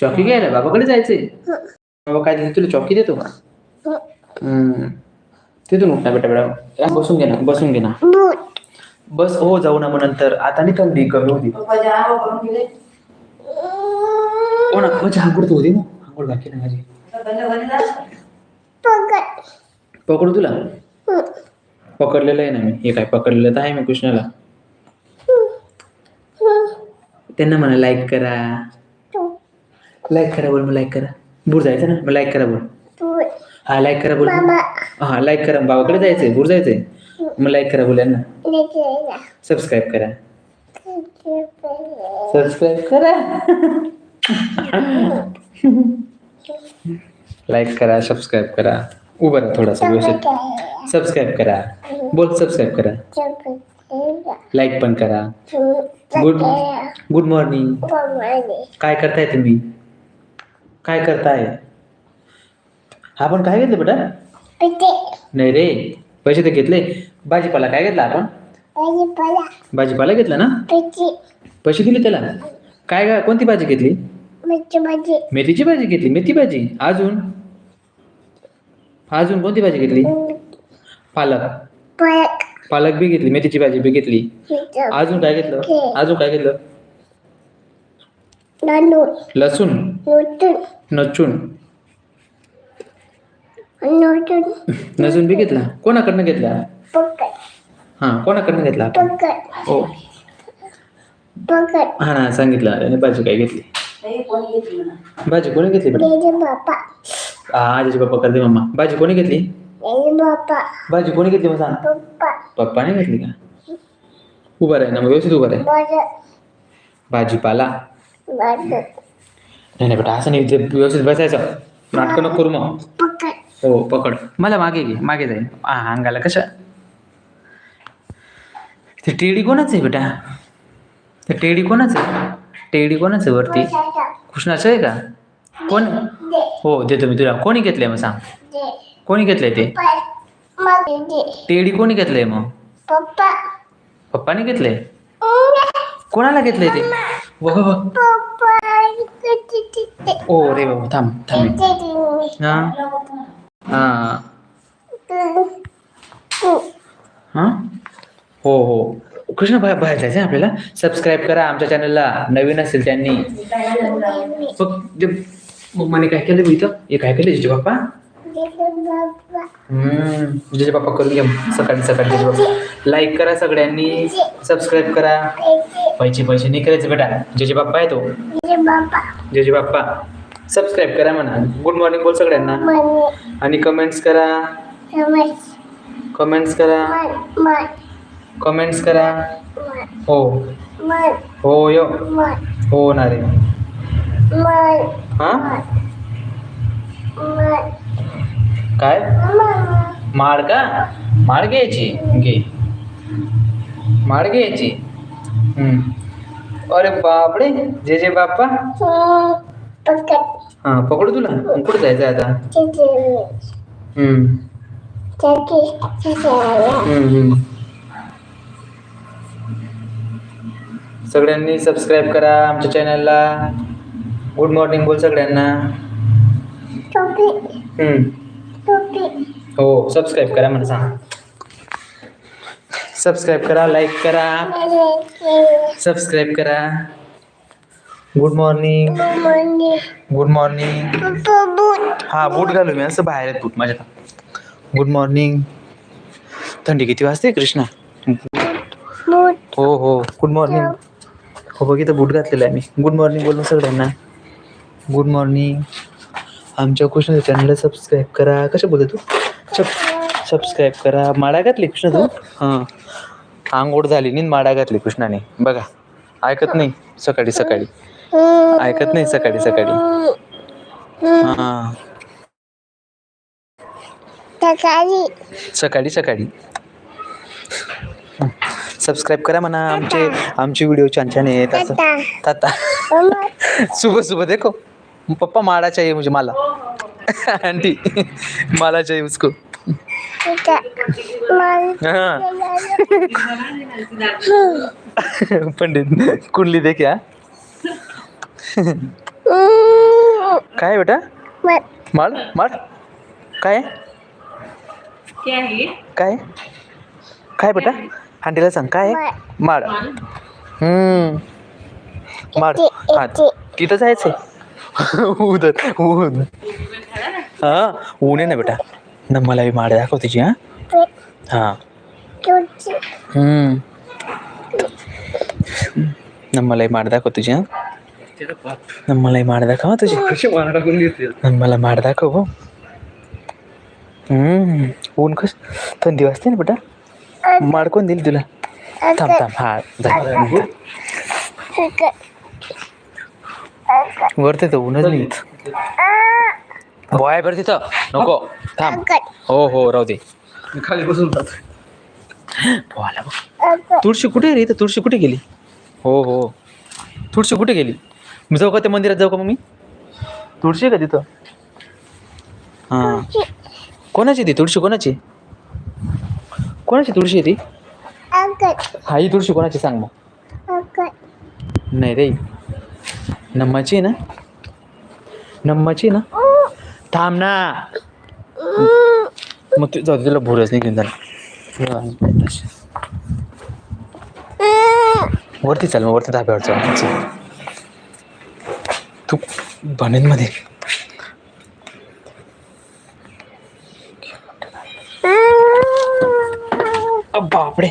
चॉकी घ्यायला? बाबाकडे जायचंय? बाबा काय देतो तुला चॉकी देतो का? हम्म. तिथून उठ ना बेटा बेटा. बसून घे ना बसून घे ना. बस हो जाऊ ना मग नंतर. आता नाही थंडी कमी होती हो ना माझी आंघोळ तर होती ना. आंघोळ बाकी ना माझी. पकडू. तुला? पकडलेलं आहे ना मी. हे काय पकडलेलं तर आहे मी कृष्णाला. त्यांना म्हणा लाईक करा. लाईक करा बोल मग लाईक करा. दूर जायचं ना? मग लाईक करा बोल. हा लाईक करा बोल. हा लाईक करा. बाबाकडे जायचंय दूर जायचंय. मग लाईक करा बोल यांना. सबस्क्राईब करा. सबस्क्राईब करा. लाईक करा सबस्क्राईब करा. उभं राहा थोडासा व्यवस्थित. सबस्क्राईब करा. बोल सबस्क्राईब करा. लाईक पण करा. गुड गुड मॉर्निंग काय करताय तुम्ही? काय करताय? आपण काय घेतलं बेटा? नाही रे पैसे तर घेतले. भाजीपाला काय घेतला आपण? भाजीपाला. घेतला ना? पैसे. दिले त्याला? काय काय कोणती भाजी घेतली? मेथीची भाजी घेतली? मेथी भाजी? अजून? अजून कोणती भाजी घेतली? पालक. पालक बी घेतली मेथीची भाजी बी घेतली. अजून काय घेतलं? अजून काय घेतलं? लसूण. नचून. नसून बी घेतला? कोणाकडनं घेतला? हा कोणाकडनं घेतला? हो. हा ना सांगितलं. आणि भाजी काय घेतली? भाजी कोणी घेतली? हा आजीचे पप्पा करते मम्मा. भाजी कोणी घेतली? भाजी कोणी घेतली मग सांग. पप्पाने घेतली का? उभा राही ना मग व्यवस्थित उभा राही. भाजीपाला. नाही नाही बेटा असं नाही व्यवस्थित बसायचं. नाटकं नको करू मग. हो पकड. मला मागे घे मागे जाईल अंगाला कशा? ते टेडी कोणाचं आहे बेटा? ते टेडी कोणाचं आहे? टेडी कोणाचं आहे वरती? कृष्णाचं आहे का? कोण? हो देतो मी तुला. कोणी घेतलंय मग सांग? कोणी घेतलंय ते? टेडी कोणी घेतलंय मग? पप्पा. पप्पाने घेतलंय? कोणाला घेतलंय ते? बघ बघ पप्पा ओ रे बाबा थांब थांब. हा? हा. हा? हो हो. कृष्ण बाहेर बाहेर जायचं आपल्याला. सबस्क्राईब करा आमच्या चॅनलला नवीन असेल त्यांनी. जे मम्माने काय केलं मी इथं? हे काय केलं जिजे बाप्पा? हम्म जिजे बाप्पा करून घ्या सकाळी सकाळी जिजे बाप्पा लाईक करा सगळ्यांनी सबस्क्राईब करा. पैसे पैसे नाही करायचे बेटा. जिजे बाप्पा आहे तो. जिजे बाप्पा सबस्क्राईब करा म्हणा. गुड मॉर्निंग बोल सगळ्यांना. आणि कमेंट्स करा. कमेंट्स करा. कमेंट्स करा. हो. हो यो. हो ना रे हा? काय? माड का? माड घ्यायची? घे. माड घ्यायची? हम्म. अरे बापडे जे जे बाप्पा. हा पकडू तुला? कुठं जायचं आता? हम्म. सगळ्यांनी सबस्क्राईब करा आमच्या चॅनलला गुड मॉर्निंग बोल सगळ्यांना. हम्म. हो सबस्क्राईब करा मला सांग. सबस्क्राईब करा लाईक करा. सबस्क्राईब करा. गुड मॉर्निंग गुड मॉर्निंग हा बूट घालू मी असं बाहेर आहेत बूट माझ्या गुड मॉर्निंग थंडी किती वाजते कृष्णा? हो हो. गुड मॉर्निंग हो बघ इथं बूट घातलेलं आहे मी. गुड मॉर्निंग बोलून सगळ्यांना. गुड मॉर्निंग आमच्या कृष्ण चॅनलला सबस्क्राईब करा. कसं बोलतो तू? सब सबस्क्राईब करा. माडा घातली कृष्ण तू? हां. आंघोळ झाली नी माडा घातली कृष्णाने. बघा. ऐकत नाही सकाळी सकाळी. ऐकत नाही सकाळी सकाळी. हां. सकाळी. सकाळी सबस्क्राईब करा म्हणा आमचे आमचे व्हिडिओ छान छान आहेत. असं ताता सुबह सुबह देखो. पप्पा माड़ा चाहिए मुझे माला. आंटी माला चाहिए उसको हाँ. पंडित कुंडली दे क्या काय आहे बेटा? माड माड काय? क्या है? काय? काय बेटा? आंटीला सांग काय? माड हम्म. माड हा. तिथं जायचंय. उद ऊन हा ऊन आहे ना बेटा न मला बी माड दाखव तिची हा हा हम्म न मला माड दाखव तुझी हा न मला माड दाखव हा तुझी न मला माड दाखव हो हम्म ऊन कस थंडी वाजते ना बेटा माड कोण दिली तुला थांब थांब हा जा. वरती तर ऊनच नाही. बॉय बरं तिथं. नको थांब. हो हो राहू दे. खाली बसून बघ. तुळशी कुठे रे इथं? तुळशी कुठे गेली? हो हो. तुळशी कुठे गेली? मी जाऊ का त्या मंदिरात? जाऊ का मग मी तुळशी आहे का तिथं? हां. कोणाची ती तुळशी? कोणाची? कोणाची तुळशी आहे ती? हा ही तुळशी कोणाची सांग मग. नाही रे. नम्माची ना? नम्माची ना? थांब ना. मग तू जाऊ तिला तुला भोरच नाही घेऊन जाणार. वरती चाल मग वरती धाब्यावर चाल. तू तू मध्ये अ, बापडे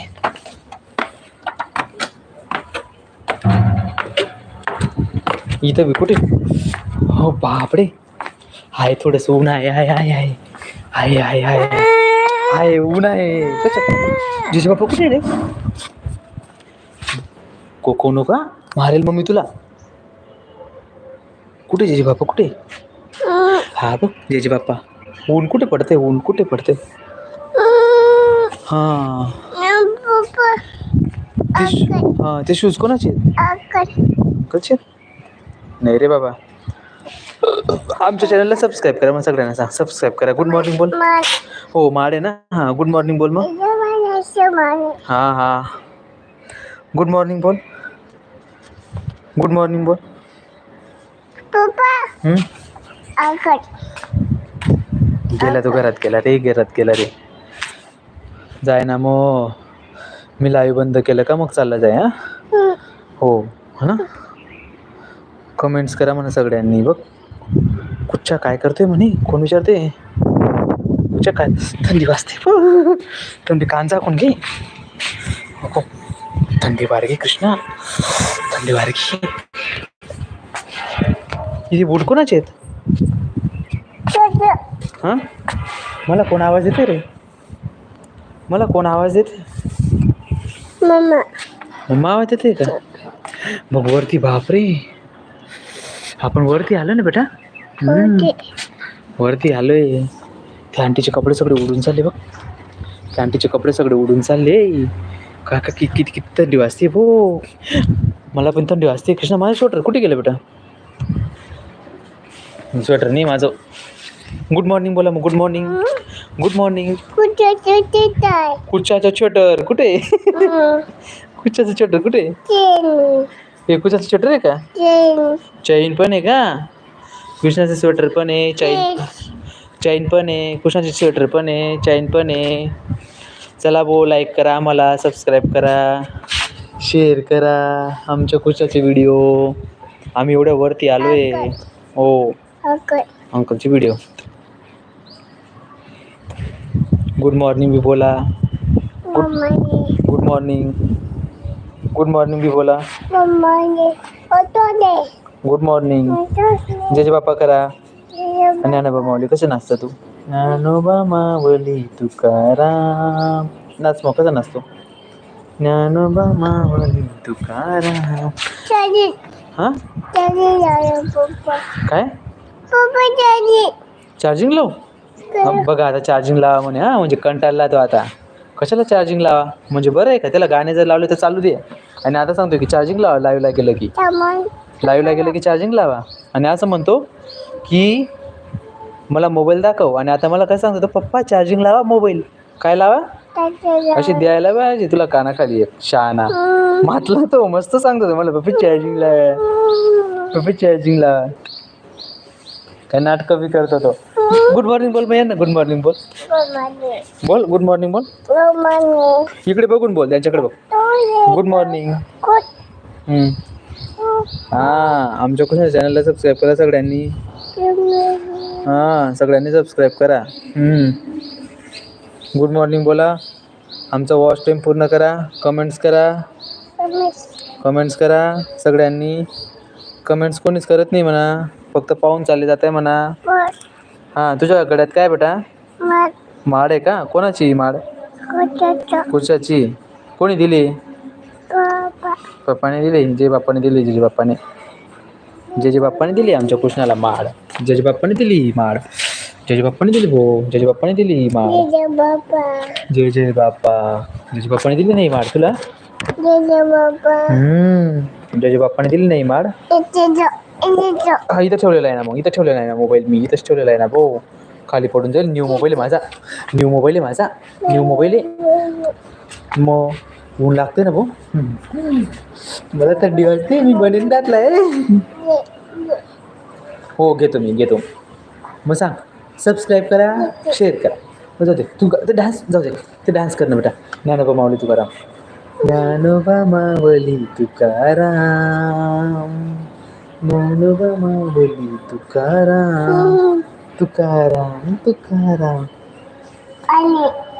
इथं बी कुठे हो बापडे आहे थोडस ऊन आहे आहे आहे आहे आहे आहे आहे आहे ऊन आहे कशा जिजे बाप्पा कुठे रे कोको का मारेल मम्मी तुला कुठे जेजे बाप्पा कुठे हा बघ जेजे बाप्पा ऊन कुठे पडते ऊन कुठे पडते हा ते हा शूज कोणाचे आहेत? नाही रे बाबा. आमच्या चॅनलला सबस्क्राईब करा मग सगळ्यांना सांग. सबस्क्राईब करा. गुड मॉर्निंग बोल. हो माड आहे ना? हा गुड मॉर्निंग बोल मग. हा हा. गुड मॉर्निंग बोल. गुड मॉर्निंग बोल? गेला तो घरात गेला रे घरात गेला रे. जाय ना मग मी लाईव्ह बंद केलं का मग चालला जाय हा? हो हा ना? कमेंट्स करा म्हणा सगळ्यांनी. बघ कुच्चा काय करतोय म्हणे? कोण विचारते कुच्चा काय? थंडी वाजते. थंडी कान झाकून घे? नको. थंडी बारगी कृष्णा. थंडी बारगी इथे बूट कोणाचे आहेत? हां? मला कोण आवाज देते रे? मला कोण आवाज देते मम्मा. आवाज देते का? मग वरती बापरे. आपण वरती आलो ना बेटा. वरती. आलोय. त्या आंटीचे कपडे सगळे उडून चालले बघ. त्या आंटीचे कपडे सगळे उडून चालले. काका किती किती किती थंडी वाजते हो मला पण थंडी वाजते. कृष्णा माझं स्वेटर कुठे गेलं बेटा? स्वेटर नाही माझं. गुड मॉर्निंग बोला मग गुड मॉर्निंग गुड मॉर्निंग कुच्चाचं स्वेटर कुठे? कुच्चाचं स्वेटर कुठे? हे कुच्चाचं स्वेटर आहे का? चैन पण आहे का? कृष्णाचं स्वेटर पण आहे चैन चैन पण आहे कृष्णाचे स्वेटर पण आहे चैन पण आहे. चला बो लाईक करा आम्हाला सबस्क्राईब करा. शेअर करा आमच्या कुशाचे व्हिडिओ आम्ही एवढ्या वरती आलो आहे हो. अंकलची व्हिडिओ गुड मॉर्निंग बी बोला गुड मॉर्निंग गुड मॉर्निंग बी बोला गुड मॉर्निंग जय बाप्पा करा ज्ञानोबा माऊली कसं नाचता तू? ज्ञानोबा मावली तुकाराम नाच मग कसा नाचतो? ज्ञानोबा मावली तुकाराम हा? काय? चार्जिंग लाव? बघा आता चार्जिंग लावा म्हणे हा म्हणजे कंटाळला तो आता. कशाला चार्जिंग लावा? म्हणजे बरं आहे का? त्याला गाणे जर लावले तर चालू दे. आणि आता सांगतो की चार्जिंग लावा लाईव्हला गेलं की. लाईव्हला गेलं की चार्जिंग लावा. आणि असं म्हणतो की मला मोबाईल दाखव. आणि आता मला काय सांगतो पप्पा चार्जिंग लावा मोबाईल काय लावा? अशी द्यायला पाहिजे. तुला कानाखाली एक शहाणा. मातला तो मस्त सांगतो मला पप्पा चार्जिंग लावा. पप्पी चार्जिंगला काय नाटकं बी करतो तो. गुड मॉर्निंग बोल भैया. ना गुड मॉर्निंग बोल बोल गुड मॉर्निंग बोल. इकडे बघून बोल त्यांच्याकडे बघ. गुड मॉर्निंग हा आमच्या कुठल्या चॅनलला सबस्क्राईब करा सगळ्यांनी? हा सगळ्यांनी सबस्क्राईब करा. गुड मॉर्निंग बोला. आमचा वॉच टाईम पूर्ण करा. कमेंट्स करा. कमेंट्स करा सगळ्यांनी. कमेंट्स कोणीच करत नाही म्हणा. फक्त पाहून चालले जात आहे म्हणा हां तुझ्या गड्यात काय बेटा माड आहे का कोणाची ही माड कुशाची कोणी दिली पप्पाने दिली जे बाप्पाने दिली जेजे बाप्पाने जे जे बाप्पाने दिली आमच्या कृष्णाला माड जे जे बाप्पाने दिली ही माड जे जे बाप्पाने दिली भो जे जे बाप्पाने दिली ही माड जय जय बाप्पा जे जे बाप्पाने दिली नाही माड तुला हम्म जे जे बाप्पाने दिली नाही माड हा इथं ठेवलेला आहे ना मग इथं ठेवलेला आहे ना मोबाईल मी इथंच ठेवलेला आहे ना भाऊ. खाली पडून जाईल न्यू मोबाईल आहे माझा. न्यू मोबाईल आहे माझा. न्यू मोबाईल आहे. मग ऊन लागते ना भाऊ. मला थंडी वाजते मी बनवून टाकलाय हो घेतो मी घेतो. मग सांग सबस्क्राईब करा शेअर करा. मग जाऊ दे तू ते डान्स जाऊ दे ते डान्स कर ना बेटा. ज्ञानोबा माऊली तुकाराम. ज्ञानोबा मावली तुकाराम. ज्ञानोबा मावली तुकाराम तुकाराम तुकाराम.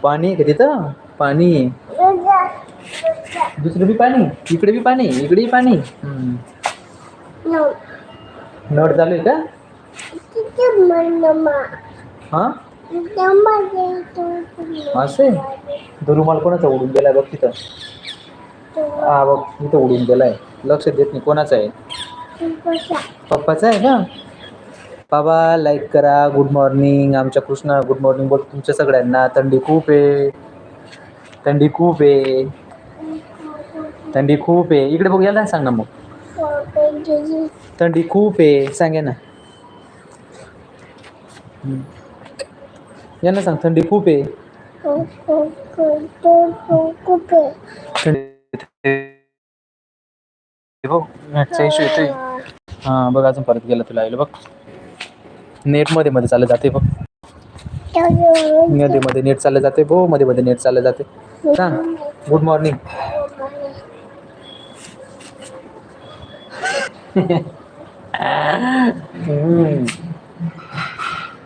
पाणी आहे का तिथं? पाणी. आहे. दुसरं बी पाणी इकडे बी पाणी इकडे पाणी. हम्म. नळ चालू आहे का? हा? असे तो रुमाल कोणाचा उडून गेलाय बघ तिथं? हा बघ इथं उडून गेलाय. लक्ष देत नाही कोणाचा आहे? पप्पाचा आहे का बाबा लाईक करा. गुड मॉर्निंग आमच्या कृष्णा गुड मॉर्निंग बोल तुमच्या सगळ्यांना. थंडी खूप आहे. थंडी खूप आहे. थंडी खूप आहे. इकडे बघ याला सांग ना मग. थंडी खूप आहे. सांगे ना हम्म. यांना सांग थंडी खूप आहे. थंडी बघ नेटचा इश्यू येतोय. हा बघ अजून परत गेला तुला आईला बघ. नेटमध्ये मध्ये चाललं जाते बघ. मध्ये मध्ये नेट चाललं जाते हो मध्ये मध्ये नेट चाललं जाते सांग गुड मॉर्निंग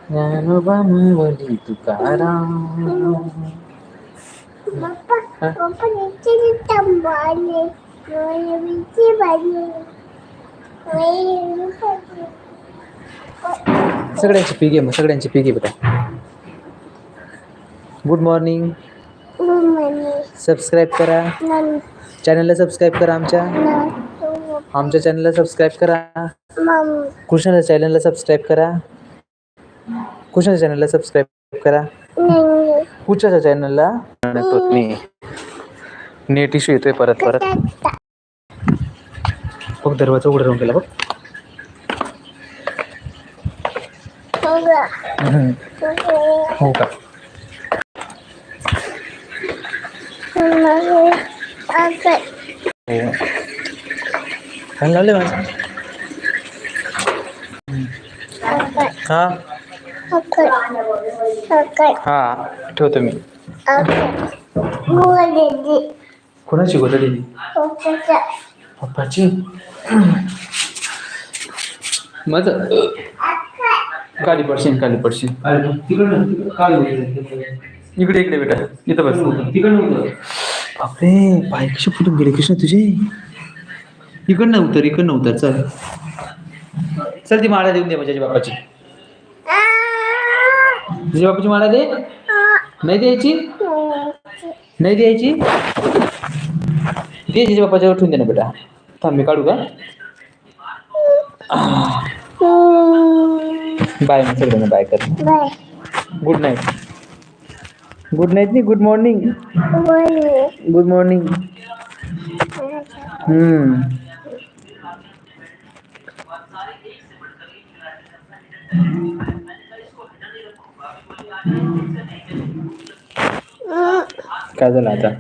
ज्ञानोबा तुकाराम. सगळ्यांची पी घे मग सगळ्यांची पी घे बेटा गुड मॉर्निंग सबस्क्राईब करा. चॅनलला सबस्क्राईब करा आमच्या. आमच्या चॅनलला सबस्क्राईब करा. कृष्णाच्या चॅनलला सबस्क्राईब करा. कृष्णाच्या चॅनलला सबस्क्राईब करा. कुशाच्या चॅनलला नेट इश्यू येतोय परत परत. बघ दरवाजा उघडा राहून गेला बघ. हो का? हो. फॅन लावले माझा? हा? हा ठेवतो मी. कोणाची दिली पप्पाची. माझं. खाली पडशील खाली पडशील. इकडे इकडे बेटा. इथं बस. बापरे पाय कसे फुटून गेले कृष्ण तुझे? इकडनं उतर इकडनं उतर चल. चल ती माळा देऊन दे माझ्या बापाची. तुझ्या बापाची माळा दे. नाही द्यायची? नाही द्यायची? दे जिजा बापाच्या ठेवून दे ना बेटा. थांब मी काढू का? बाय मग सगळ्यांना बाय कर गुड नाईट गुड नाईट नाही गुड मॉर्निंग गुड मॉर्निंग हम्म 嗯开着来的